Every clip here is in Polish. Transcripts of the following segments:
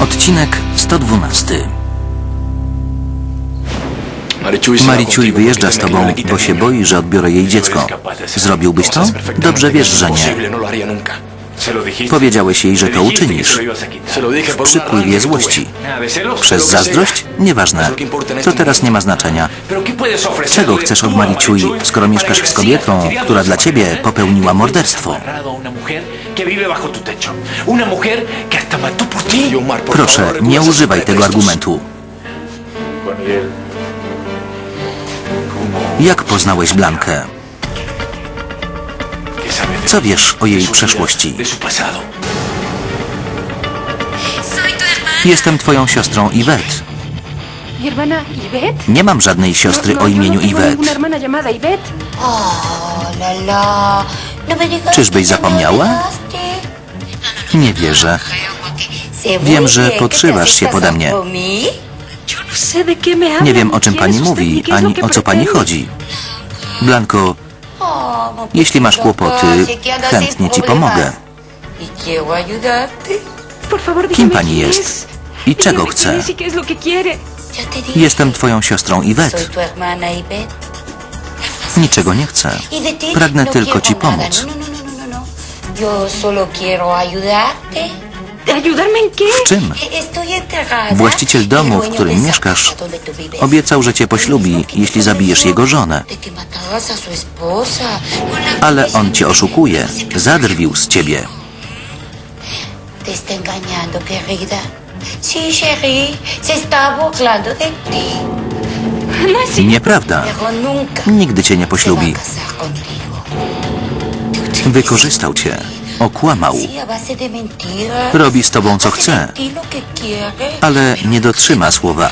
Odcinek 112. Mariciuj Mariciuj wyjeżdża z tobą, bo się boi, że odbiorę jej dziecko. Zrobiłbyś to? Dobrze wiesz, że nie. Powiedziałeś jej, że to uczynisz. W przypływie złości. Przez zazdrość? Nieważne. To teraz nie ma znaczenia. Czego chcesz od Mariciuj, skoro mieszkasz z kobietą, która dla ciebie popełniła morderstwo? Proszę, nie używaj tego argumentu. Jak poznałeś Blankę? Co wiesz o jej przeszłości? Jestem twoją siostrą Yvette. ¿Mi hermana Yvette? Nie mam żadnej siostry o imieniu digas Czyżbyś zapomniała? Nie wierzę. Wiem, że podszywasz się pode mnie. Nie wiem, o czym pani mówi, ani o co pani chodzi. Blanko, jeśli masz kłopoty, chętnie ci pomogę. Kim pani jest? es. I czego chce? Jestem twoją siostrą Ivette. Niczego nie chcę. Pragnę tylko ci pomóc. No, no, no. Yo solo quiero ayudarte. ¿Ayudarme en qué? W czym? E-. Właściciel domu, w którym mieszkasz, obiecał, że cię poślubi, jeśli zabijesz jego żonę. Ale on cię oszukuje. Zadrwił z ciebie. Te está engañando, querida. Sí, chérie, se está burlando de ti. No es. Nieprawda. Pero nunca Nigdy cię nie se va poślubi. a casar contigo. Wykorzystał cię. Okłamał. Robi z tobą, co chce. Ale nie dotrzyma słowa.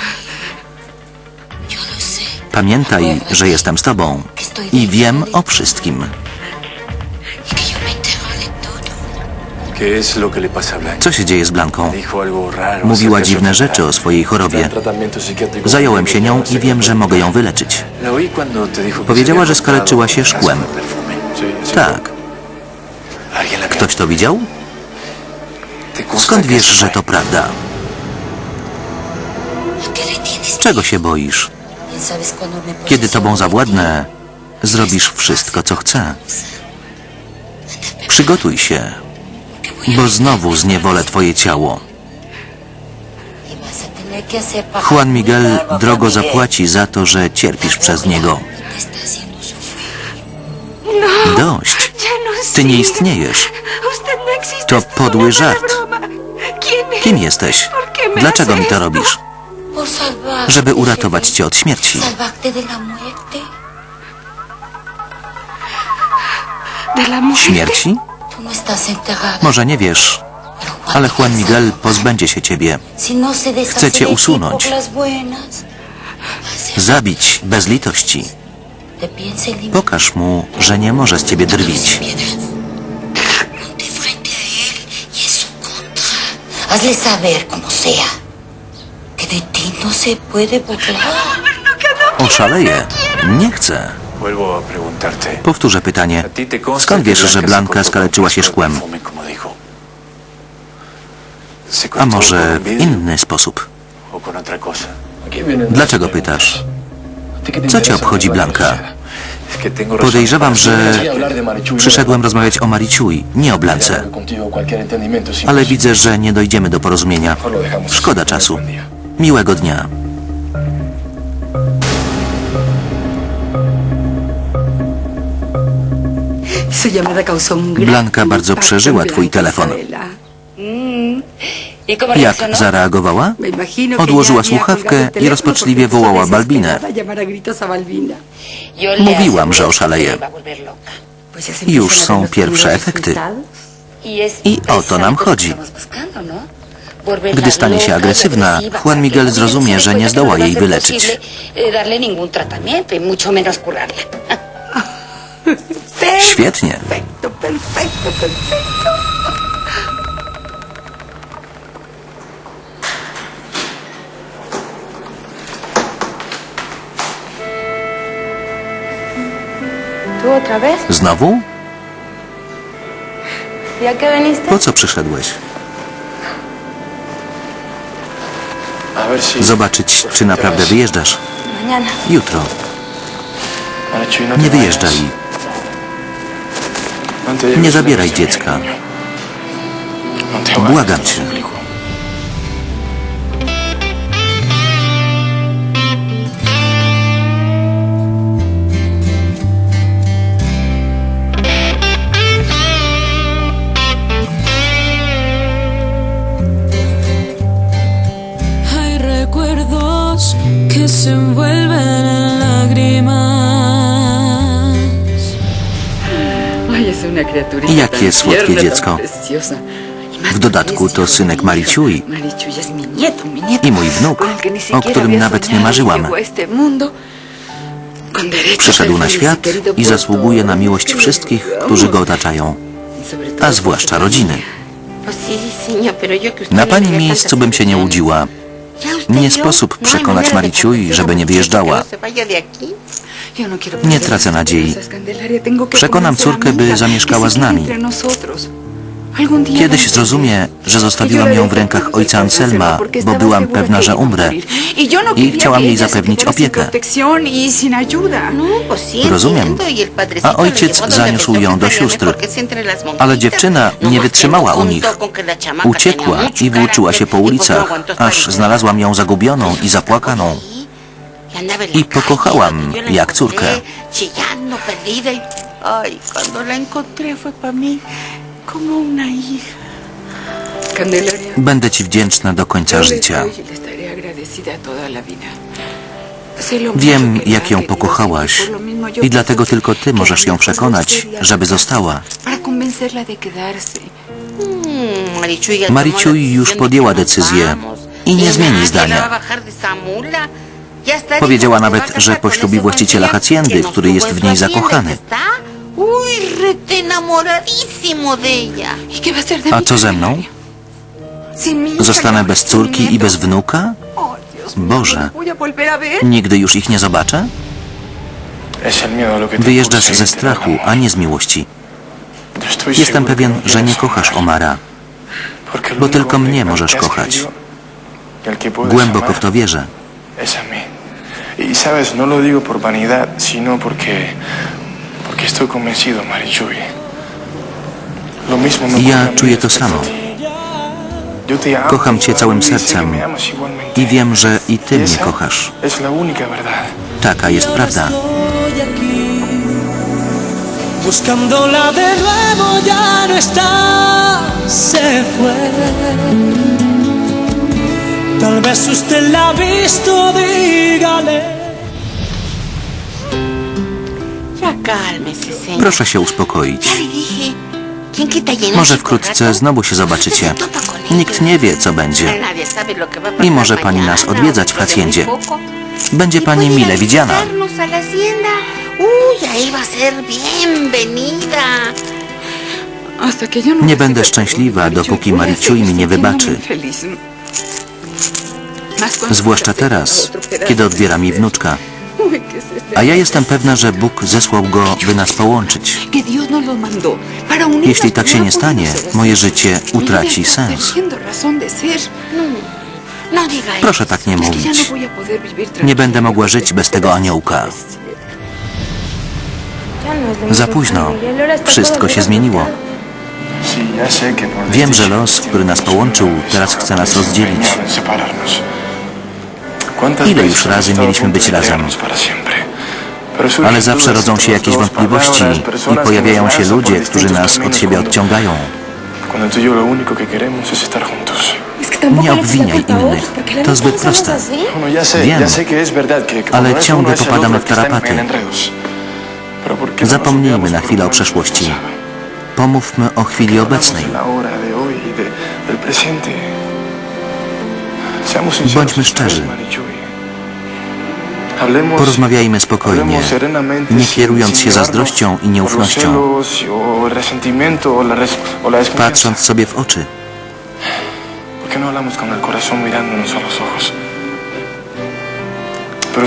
Pamiętaj, że jestem z tobą i wiem o wszystkim. Y. Co się dzieje z Blanką? Mówiła dziwne rzeczy o swojej chorobie. Zająłem się nią i wiem, że mogę ją wyleczyć. Powiedziała, że skaleczyła się szkłem. Tak. Ktoś to widział? ¿Te consta Skąd wiesz, że to prawda? ¿A qué le tienes Czego się boisz? Kiedy tobą zawładnę, zrobisz wszystko, co chcę. Przygotuj się, bo znowu zniewolę twoje ciało. Juan Miguel drogo zapłaci za to, że cierpisz przez niego. Sufrir. Dość. Ty nie istniejesz. To podły żart. Kim jesteś? ¿Por qué me Dlaczego mi to robisz? Żeby uratować cię od śmierci. Śmierci? Może nie wiesz, ale Juan Miguel pozbędzie się ciebie. No Chce cię usunąć. Zabić bez litości. Pokaż mu, że nie może z ciebie drwić. Hazle saber como sea que de ti no se puede burlar. Oszaleję. Nie chcę. Powtórzę pytanie. ¿A ti te consta Skąd wiesz, że Blanka skaleczyła się szkłem? A może w inny sposób? Dlaczego pytasz? Co cię obchodzi, Blanka? Podejrzewam, że przyszedłem rozmawiać o Mariciui, nie o Blance. Ale widzę, że nie dojdziemy do porozumienia. Szkoda czasu. Miłego dnia. Blanka bardzo przeżyła twój telefon. ¿Y cómo Jak reaccionó? zareagowała? Odłożyła słuchawkę i rozpaczliwie wołała Balbinę. Mówiłam, że oszaleje. Już są pierwsze efekty. I o to nam chodzi. ¿no? Gdy stanie się agresywna, Juan Miguel zrozumie, że nie zdoła no jej wyleczyć. Świetnie. Perfecto, perfecto, perfecto. Znowu? Po co przyszedłeś? Zobaczyć, czy naprawdę wyjeżdżasz. Jutro. No Nie wyjeżdżaj. No Nie lejos zabieraj dziecka. No Błagam cię. Jakie słodkie dziecko. W dodatku to synek Mariciui i mój wnuk, o którym nawet nie soñado y marzyłam. Przyszedł na świat i zasługuje na miłość wszystkich, którzy go otaczają, a zwłaszcza rodziny. Na le pani miejscu bym się nie łudziła. Nie sposób no przekonać Mariciui, żeby nie wyjeżdżała. No no Nie perder tracę nadziei. Przekonam córkę, by zamieszkała que z nami. Kiedyś zrozumie, że zostawiłam ją w rękach ojca Anselma, bo byłam pewna, że umrę. I chciałam jej zapewnić opiekę. No, Rozumiem. y A ojciec zaniósł ją do sióstr. Ale dziewczyna No nie wytrzymała u no nich. Uciekła i włóczyła się po y ulicach, no aż znalazłam ją zagubioną i zapłakaną. I pokochałam jak córkę. Candelaria. Będę ci wdzięczna do końca życia. Wiem, jak ją pokochałaś i dlatego tylko ty możesz ją mejor przekonać, żeby została. Mm, tomó Mariciuj już podjęła decyzję i nie zmieni zdania. Powiedziała nawet, że poślubi właściciela nos który jest w niej zakochany. que está, Uy, rete enamoradísimo de ella. ¿Y qué va a co ze mną? Zostanę bez córki i bez wnuka? Boże. Nigdy już ich nie zobaczę? Wyjeżdżasz ze strachu, a nie z miłości. Jestem pewien, że nie kochasz Omara, bo tylko mnie możesz kochać. Głęboko w to wierzę. Es a mí. Y sabes, no lo digo por vanidad, sino porque porque estoy convencido, Marichuy. Lo mismo me ocurre a Ja mí czuję to respecto samo. a ti. Yo te amo Kocham de cię toda całym mi vida y sé que sercem me amas igualmente. i wiem, że i ty Y mnie esa kochasz. Es la única verdad. Taka jest prawda. Estoy aquí, buscándola de nuevo, ya no está, se fue. Tal vez usted la ha visto, dígale. Ya cálmese, señor. Proszę się uspokoić. Ya le dije. ¿Quién quita y Może wkrótce znowu się zobaczycie. Nikt nie wie, co będzie. I może pani nas mañana odwiedzać w poco. Będzie Y pani mile widziana. no Nie będę szczęśliwa, dopóki a mi nie wybaczy. Zwłaszcza teraz, kiedy odbiera mi wnuczka. Uy, ¿qué es este A ja jestem pewna, że Bóg zesłał go, by nas połączyć. Jeśli tak się nie stanie, moje życie utraci sens. Proszę tak nie mówić. Nie będę mogła żyć bez tego aniołka. Za późno. Wszystko się zmieniło. Wiem, że los, który nas połączył, teraz chce nas rozdzielić. Ile już razy mieliśmy być razem? Ale zawsze rodzą się jakieś wątpliwości i pojawiają się ludzie, którzy nas od siebie odciągają. Y. Nie obwiniaj innych. To zbyt proste. Ya sé, Wiem, ale es ciągle popadamy w tarapaty. en enredos. Pero ¿por qué no Zapomnijmy na chwilę o przeszłości. Pomówmy o chwili obecnej. Bądźmy szczerzy. Porozmawiajmy spokojnie, nie kierując się zazdrością i nieufnością, patrząc sobie w oczy. ¿Por